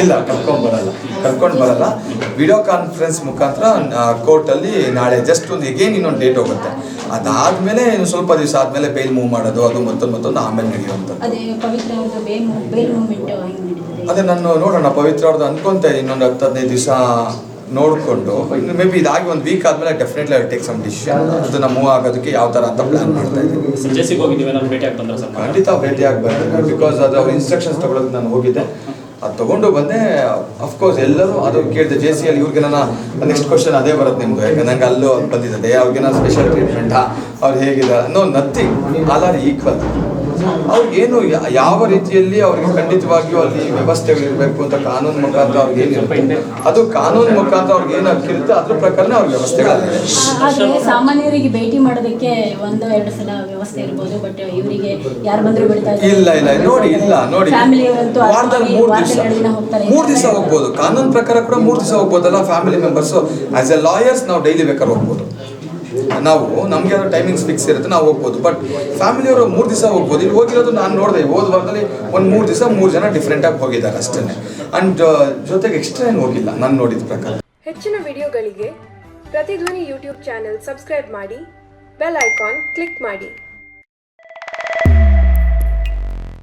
ಇಲ್ಲ ಕರ್ಕೊಂಡ್ ಬರಲ್ಲ. ಕರ್ಕೊಂಡ್ ಬರಲ್ಲ. ವಿಡಿಯೋ ಕಾನ್ಫರೆನ್ಸ್ ಮುಖಾಂತರ ಕೋರ್ಟ್ ಅಲ್ಲಿ ನಾಳೆ ಜಸ್ಟ್ ಒಂದು ಎಗೇನ್ ಇನ್ನೊಂದು ಡೇಟ್ ಹೋಗುತ್ತೆ. ಅದಾದ್ಮೇಲೆ ಇನ್ನು ಸ್ವಲ್ಪ ದಿವಸ ಆದ್ಮೇಲೆ ಬೇಲ್ ಮೂವ್ ಮಾಡೋದು ಅದು ಮತ್ತೊಂದು ಮತ್ತೊಂದು ಆಮೇಲೆ ನಡೆಯುವಂಥದ್ದು. ನಡೀತದೆ? ಅದೇ ನಾನು ನೋಡೋಣ. ಪವಿತ್ರ ಅವ್ರದ್ದು ಅನ್ಕೊಂತ ಇನ್ನೊಂದು ಹತ್ತು ಹದಿನೈದು ದಿವಸ ನೋಡಿಕೊಂಡು ಇನ್ನು ಮೇ ಬಿ ಇದಾಗಿ ಒಂದು ವೀಕ್ ಆದಮೇಲೆ definitely I take some decision ಅದನ್ನ ಮೂವ್ ಆಗೋದಕ್ಕೆ ಯಾವ ಥರ ಅಂತ ಪ್ಲಾನ್ ಮಾಡ್ತಾ ಇದ್ದೀನಿ. ಖಂಡಿತ ಭೇಟಿ ಆಗ್ಬಾರ್ದು ಬಿಕಾಸ್ ಅದು ಅವ್ರ ಇನ್ಸ್ಟ್ರಕ್ಷನ್ಸ್ ತೊಗೊಳೋದು ನಾನು ಹೋಗಿದ್ದೆ. ಅದು ತೊಗೊಂಡು ಬಂದೆ. ಅಫ್ಕೋರ್ಸ್ ಎಲ್ಲರೂ ಅದು ಕೇಳಿದೆ ಜೆ ಸಿ ಅಲ್ಲಿ ಇವ್ರಿಗೆ ನಾನು ನೆಕ್ಸ್ಟ್ ಕ್ವಶನ್ ಅದೇ ಬರುತ್ತೆ ನಿಮ್ದು. ಯಾಕೆ ನಂಗೆ ಅಲ್ಲೂ ಬಂದಿದೆ ಅವ್ರಿಗೆ ನಾನು ಸ್ಪೆಷಲ್ ಟ್ರೀಟ್ಮೆಂಟಾ ಅವ್ರು ಹೇಗಿದ್ದಾರೆ? No nothing all are equal ಅವ್ರಿಗೇನು ಏನು ಯಾವ ರೀತಿಯಲ್ಲಿ ಅವ್ರಿಗೆ ಖಂಡಿತವಾಗಿಯೂ ಅಲ್ಲಿ ವ್ಯವಸ್ಥೆಗಳಿರಬೇಕು ಅಂತ ಕಾನೂನು ಮುಖಾಂತರ ಅವ್ರಿಗೆ ಏನಿರುತ್ತೆ? ಅದು ಕಾನೂನು ಮುಖಾಂತರ ಅವ್ರಿಗೆ ಏನು ಹಕ್ಕಿರುತ್ತೆ ಅದ್ರ ಪ್ರಕಾರನೇ ಅವ್ರ ವ್ಯವಸ್ಥೆಗಳಾಗಿದೆ ಸಾಮಾನ್ಯರಿಗೆ ಭೇಟಿ ಮಾಡೋದಕ್ಕೆ ಒಂದು ಎರಡು ಸಲ ವ್ಯವಸ್ಥೆ ಇರ್ಬೋದು ಬಟ್ ಇವರಿಗೆ ಯಾರು ಬಂದ್ರು ಬಿಡ್ತಾ ಇಲ್ಲ ಇಲ್ಲ ನೋಡಿ ಇಲ್ಲ ನೋಡಿ. ಫ್ಯಾಮಿಲಿ ವಾರದಲ್ಲಿ ಮೂರು ದಿವಸ. ದಿನ ಮೂರು ದಿವಸ ಹೋಗ್ಬೋದು. ಕಾನೂನು ಪ್ರಕಾರ ಕೂಡ ಮೂರು ದಿವಸ ಹೋಗ್ಬೋದಲ್ಲ family members as a lawyers ನಾವು ಡೈಲಿ ಬೇಕಾದ್ರೆ ಹೋಗ್ಬೋದು. ನಾವು, ನಮಗೆ ಅದು ಟೈಮಿಂಗ್ಸ್ ಫಿಕ್ಸ್ ಇರುತ್ತೆ, ನಾವು ಹೋಗ್ಬೋದು. ಬಟ್ ಫ್ಯಾಮಿಲಿಯವರು ಮೂರು ದಿವಸ ಹೋಗ್ಬೋದು. ಇಲ್ಲಿ ಹೋಗಿರೋದು ನಾನು ನೋಡಿದೆ ಹೋದ ವಾರದಲ್ಲಿ ಒಂದು ಮೂರು ದಿವಸ ಮೂರು ಜನ ಡಿಫ್ರೆಂಟಾಗಿ ಹೋಗಿದ್ದಾರೆ ಅಷ್ಟೇ ಅಂಡ್ ಜೊತೆಗೆ ಎಕ್ಸ್ಟ್ರಾ ಏನು ಹೋಗಿಲ್ಲ, ನಾನು ನೋಡಿದ ಪ್ರಕಾರ. ಹೆಚ್ಚಿನ ವಿಡಿಯೋಗಳಿಗೆ ಪ್ರತಿಧ್ವನಿ ಯೂಟ್ಯೂಬ್ ಚಾನೆಲ್ ಸಬ್ಸ್ಕ್ರೈಬ್ ಮಾಡಿ, ಬೆಲ್ ಐಕಾನ್ ಕ್ಲಿಕ್ ಮಾಡಿ.